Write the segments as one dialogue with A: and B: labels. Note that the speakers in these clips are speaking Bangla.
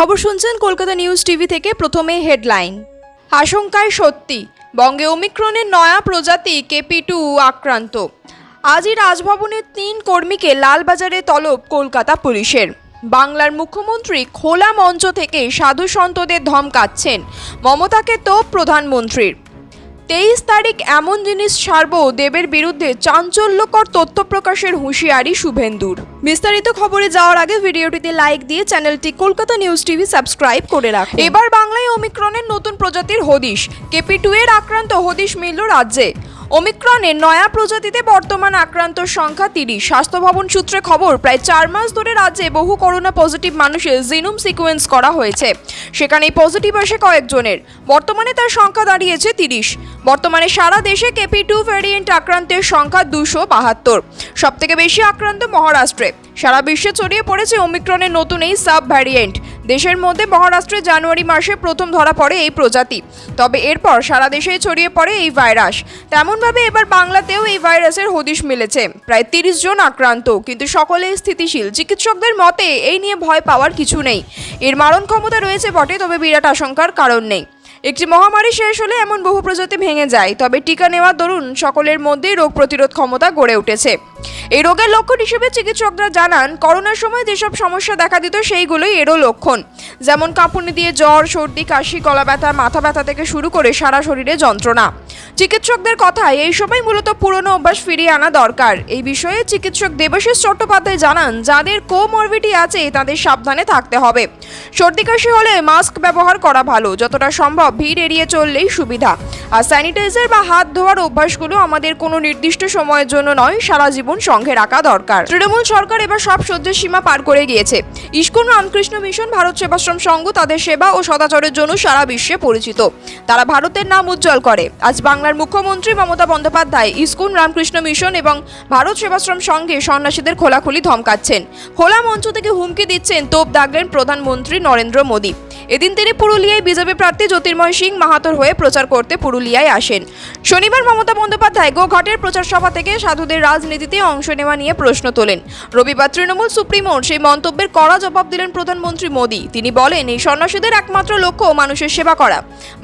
A: খবর শুনছেন কলকাতা নিউজ টিভি থেকে প্রথমে হেডলাইন। আশঙ্কায় সত্যি, বঙ্গে ওমিক্রনের নয়া প্রজাতি কেপি টু আক্রান্ত। আজই রাজভবনের তিন কর্মীকে লালবাজারে তলব কলকাতা পুলিশের। বাংলার মুখ্যমন্ত্রী খোলা মঞ্চ থেকে সাধু সন্তদের ধমকাচ্ছেন। মমতাকে তো প্রধানমন্ত্রীর। তেইশ তারিখ এমন জিনিস ছাড়ব দেবের বিরুদ্ধে চাঞ্চল্যকর তথ্য প্রকাশের হুঁশিয়ারি শুভেন্দুর। বিস্তারিত খবরে যাওয়ার আগে ভিডিওটিতে লাইক দিয়ে চ্যানেলটি কলকাতা নিউজ টিভি সাবস্ক্রাইব করে রাখ এবার বাংলায় ওমিক্রনের নতুন প্রজাতির হদিশ। কেপি টু এর আক্রান্ত হদিশ মিলল রাজ্যে। ওমিক্রনের নয়া প্রজাতিতে বর্তমান আক্রান্ত সংখ্যা তিরিশ। স্বাস্থ্য ভবন সূত্রে খবর, প্রায় চার মাস ধরে রাজ্যে বহু করোনা পজিটিভ মানুষের জিনোম সিকোয়েন্স করা হয়েছে। সেখানেই পজিটিভ আসে কয়েকজনের। বর্তমানে তার সংখ্যা দাঁড়িয়েছে তিরিশ। বর্তমানে সারা দেশে কেপি টু ভ্যারিয়েন্ট আক্রান্তের সংখ্যা দুশো বাহাত্তর। সব থেকে বেশি আক্রান্ত মহারাষ্ট্রে। সারা বিশ্বে ছড়িয়ে পড়েছে ওমিক্রনের নতুন এই সাব ভ্যারিয়েন্ট দেশের মধ্যে মহারাষ্ট্রে জানুয়ারি মাসে প্রথম ধরা পড়ে এই প্রজাতি। তবে এরপর সারা দেশে ছড়িয়ে পড়ে এই ভাইরাস। তেমনভাবে এবার বাংলাতেও এই ভাইরাসের হদিশ মিলেছে। প্রায় তিরিশ জন আক্রান্ত, কিন্তু সকলেই স্থিতিশীল। চিকিৎসকদের মতে, এই নিয়ে ভয় পাওয়ার কিছু নেই। এর মারণ ক্ষমতা রয়েছে বটে, তবে বিরাট আশঙ্কার কারণ নেই। একটি মহামারী শেষ হলে এমন বহু প্রজাতি ভেঙে যায়, তবে টিকা নেওয়ার দরুন সকলের মধ্যেই রোগ প্রতিরোধ ক্ষমতা গড়ে উঠেছে। এই রোগের লক্ষণ হিসেবে চিকিৎসকরা জানান, করোনার সময় যেসব সমস্যা দেখা দিত সেইগুলোই এরও লক্ষণ। যেমন কাঁপুনি দিয়ে জ্বর, সর্দি, কাশি, গলা ব্যথা, মাথা ব্যথা থেকে শুরু করে সারা শরীরে যন্ত্রণা। চিকিৎসকদের কথায় এই সময় মূলত পুরনো অভ্যাস ফিরিয়ে আনা দরকার। এই বিষয়ে চিকিৎসক দেবাশিস চট্টোপাধ্যায় জানান, যাদের কোমরবিটি আছে তাদের সাবধানে থাকতে হবে। সর্দি, কাশি হলে মাস্ক ব্যবহার করা ভালো, যতটা সম্ভব ভিড় এড়িয়ে চললেই সুবিধা। আর স্যানিটাইজার বা হাত ধোয়ার অভ্যাসগুলো আমাদের কোনো নির্দিষ্ট সময়ের জন্য নয়, সারা জীবন সঙ্গে রাখা দরকার। তৃণমূল সরকার এবার সব সহ্যের সীমা পার করে গিয়েছে। ইস্কন রামকৃষ্ণ মিশন ভারত সেবাশ্রম সংঘ তাদের সেবা ও সদাচরের জন্য সারা বিশ্বে পরিচিত। তারা ভারতের নাম উজ্জ্বল করে। আজ বাংলার মুখ্যমন্ত্রী মমতা বন্দ্যোপাধ্যায় ইস্কন রামকৃষ্ণ মিশন এবং ভারত সেবাশ্রম সংঘে সন্ন্যাসীদের খোলাখুলি ধমকাচ্ছেন। খোলা মঞ্চ থেকে হুমকি দিচ্ছেন তোপ দাগলেন প্রধানমন্ত্রী নরেন্দ্র মোদী। এদিন তিনি পুরুলিয়ায় বিজেপি প্রার্থী জ্যোতির্ময় সিং মাহাতোর হয়ে প্রচার করতে পুরুলিয়ায় আসেন। শনিবার মমতা বন্দ্যোপাধ্যায় গোঘাটের প্রচার সভা থেকে সাধুদের রাজনীতিতে অংশ নেওয়া নিয়ে প্রশ্ন তোলেন। রবিবার তৃণমূল সুপ্রিমোর সেই মন্তব্যের কড়া জবাব দিলেন প্রধানমন্ত্রী মোদী। তিনি বলেন, এই সন্ন্যাসীদের একমাত্র লক্ষ্য মানুষের সেবা করা।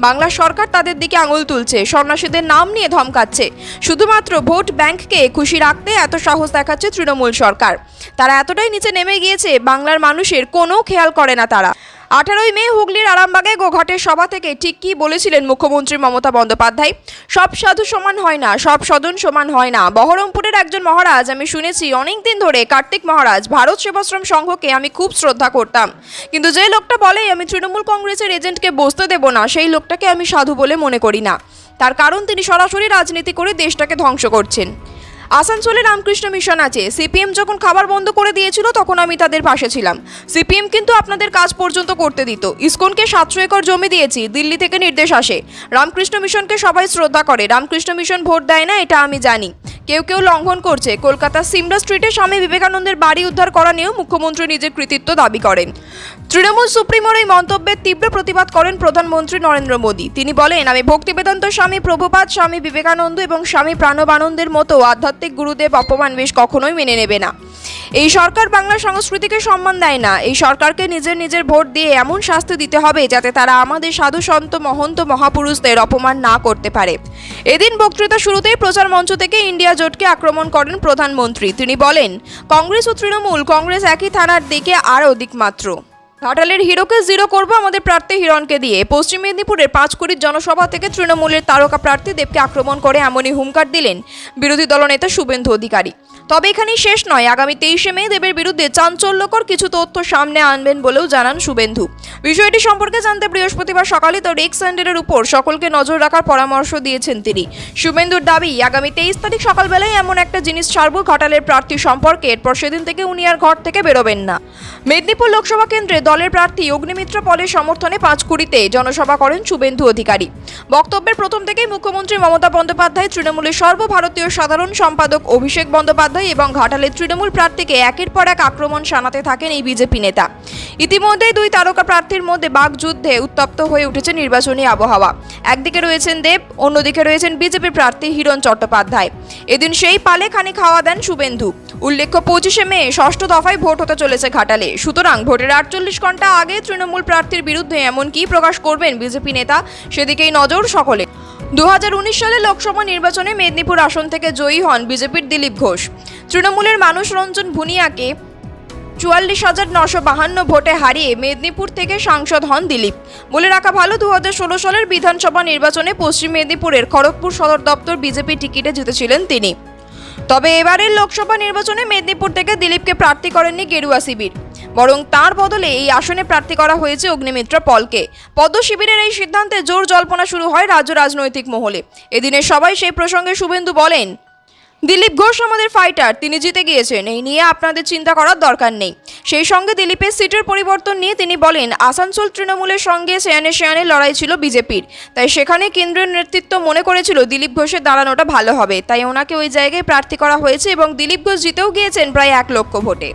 A: বাংলা সরকার তাদের দিকে আঙুল তুলছে, সন্ন্যাসীদের নাম নিয়ে ধমকাচ্ছে। শুধুমাত্র ভোট ব্যাংককে খুশি রাখতে এত সাহস দেখাচ্ছে তৃণমূল সরকার। তারা এতটাই নিচে নেমে গিয়েছে, বাংলার মানুষের কোনো খেয়াল করে না তারা। আঠারোই মে হুগলির আরামবাগে গোঘাটের সভা থেকে ঠিক কী বলেছিলেন মুখ্যমন্ত্রী মমতা বন্দ্যোপাধ্যায়? সব সাধু সমান হয় না, সব সদন সমান হয় না। বহরমপুরের একজন মহারাজ, আমি শুনেছি অনেক দিন ধরে কার্তিক মহারাজ ভারত সেবাশ্রম সংঘকে আমি খুব শ্রদ্ধা করতাম। কিন্তু যে লোকটা বলে, আমি তৃণমূল কংগ্রেসের এজেন্টকে বসতে দেব না, সেই লোকটাকে আমি সাধু বলে মনে করি না। তার কারণ তিনি সরাসরি রাজনীতি করে দেশটাকে ধ্বংস করছেন। আসানসোলে রামকৃষ্ণ মিশন আছে। সিপিএম যখন খাবার বন্ধ করে দিয়েছিল, তখন আমি তাদের পাশে ছিলাম। সিপিএম কিন্তু আপনাদের কাজ পর্যন্ত করতে দিত। ইসকনকে সাতশো একর জমি দিয়েছি, দিল্লি থেকে নির্দেশ আসে। রামকৃষ্ণ মিশনকে সবাই শ্রদ্ধা করে। রামকৃষ্ণ মিশন ভোট দেয় না, এটা আমি জানি। কেউ কেউ লঙ্ঘন করছে। কলকাতার সিমরা স্ট্রিটে স্বামী বিবেকানন্দের বাড়ি উদ্ধার করা নিয়েও মুখ্যমন্ত্রী নিজের কৃতিত্ব দাবি করেন। তৃণমূল সুপ্রিমোর এই মন্তব্যের তীব্র প্রতিবাদ করেন প্রধানমন্ত্রী নরেন্দ্র মোদী। তিনি বলেন, আমি ভক্তিবেদান্ত স্বামী প্রভুপাদ, স্বামী বিবেকানন্দ এবং স্বামী প্রাণবানন্দের মতো আধ্যাত্মিক গুরুদেব অপমান বেশ কখনোই মেনে নেবে না। এই সরকার বাংলা সংস্কৃতিকে সম্মান দেয় না। এই সরকারকে নিজের নিজের ভোট দিয়ে এমন শাস্তি দিতে হবে যাতে তারা আমাদের সাধু সন্ত, মহন্ত মহাপুরুষদের অপমান না করতে পারে। এদিন বক্তৃতা শুরুতেই প্রচার মঞ্চ থেকে ইন্ডিয়া জোটকে আক্রমণ করেন প্রধানমন্ত্রী। তিনি বলেন, কংগ্রেস ও তৃণমূল, কংগ্রেস একই থানার দিকে আরও মাত্র ঘাটালের হিরোকে জিরো করব আমাদের প্রার্থী হিরণকে দিয়ে। পশ্চিম মেদিনীপুরের পাঁচকুড়ির জনসভা থেকে তৃণমূলের তারকা প্রার্থী দেবকে আক্রমণ করে এমনই হুঙ্কার দিলেন বিরোধী দলনেতা শুভেন্দু অধিকারী। তবে এখানেই শেষ নয়। আগামী তেইশে মে দেবের বিরুদ্ধে চাঞ্চল্যকর কিছু তথ্য সামনে আনবেন বলেও জানান শুভেন্দু। বিষয়টি সম্পর্কে জানতে বৃহস্পতিবার সকালে তো রেক স্যান্ডেলের উপর সকলকে নজর রাখার পরামর্শ দিয়েছেন তিনি। শুভেন্দুর দাবি, আগামী তেইশ তারিখ সকালবেলায় এমন একটা জিনিস ছাড়ব, ঘাটালের প্রার্থী সম্পর্কে। এরপর সেদিন থেকে উনি আর ঘর থেকে বেরোবেন না। মেদিনীপুর লোকসভা কেন্দ্রে দলের প্রার্থী অগ্নিমিত্র পলের সমর্থনে পাঁচকুড়িতে জনসভা করেন শুভেন্দু অধিকারী। বক্তব্যের প্রথম থেকেই মুখ্যমন্ত্রী মমতা বন্দ্যোপাধ্যায়, তৃণমূলের সর্বভারতীয় সাধারণ সম্পাদক অভিষেক বন্দ্যোপাধ্যায় চট্টোপাধ্যায় এবং ঘাটালের তৃণমূল প্রার্থীকে একের পর এক আক্রমণ শানাতে থাকেন এই বিজেপি নেতা। ইতিমধ্যেই দুই তারকা প্রার্থীর মধ্যে বাকযুদ্ধে উত্তপ্ত হয়ে উঠেছে নির্বাচনী আবহাওয়া। একদিকে রয়েছেন দেব, অন্যদিকে রয়েছেন বিজেপি প্রার্থী হিরণ চট্টোপাধ্যায়। এদিন সেই পালে খানি খাওয়া দেন শুভেন্দু। উল্লেখ্য, পঁচিশে মে, ষষ্ঠ দফায় ভোট হতে চলেছে ঘাটালে। সুতরাং ভোটের আটচল্লিশ ঘণ্টা আগে তৃণমূল প্রার্থীর বিরুদ্ধে এমন কি প্রকাশ করবেন বিজেপি নেতা, সেদিকেই নজর সকলে দু হাজার উনিশ সালে লোকসভা নির্বাচনে মেদিনীপুর আসন থেকে জয়ী হন বিজেপির দিলীপ ঘোষ। তৃণমূলের মানুষ রঞ্জন ভুনিয়াকে চুয়াল্লিশ হাজার নশো বাহান্ন ভোটে হারিয়ে মেদিনীপুর থেকে সাংসদ হন দিলীপ। বলে রাখা ভালো দু ষোলো সালের বিধানসভা নির্বাচনে পশ্চিম মেদিনীপুরের খড়গপুর সদর দপ্তর বিজেপি টিকিটে জিতেছিলেন তিনি। তবে এবারের লোকসভা নির্বাচনে মেদিনীপুর থেকে দিলীপকে প্রার্থী করেননি গেরুয়া শিবির। বরং তার বদলে এই আসনে প্রার্থী করা হয়েছে অগ্নিমিত্র পলকে। পদ্মশিবিরের এই সিদ্ধান্তে জোর জল্পনা শুরু হয় রাজ্য রাজনৈতিক মহলে। এদিনে সবাই সেই প্রসঙ্গে শুভেন্দু বলেন দিলীপ ঘোষ আমাদের ফাইটার তিনি জিতে গিয়েছেন। এই নিয়ে আপনাদের চিন্তা করার দরকার নেই। সেই সঙ্গে দিলীপের সিটের পরিবর্তন নিয়ে তিনি বলেন, আসানসোল তৃণমূলের সঙ্গে সেয়ানে সেয়ানে লড়াই ছিল বিজেপির। তাই সেখানে কেন্দ্রের নেতৃত্ব মনে করেছিল দিলীপ ঘোষের দাঁড়ানোটা ভালো হবে। তাই ওনাকে ওই জায়গায় প্রার্থী করা হয়েছে এবং দিলীপ ঘোষ জিতেও গিয়েছেন প্রায় এক লক্ষ ভোটে।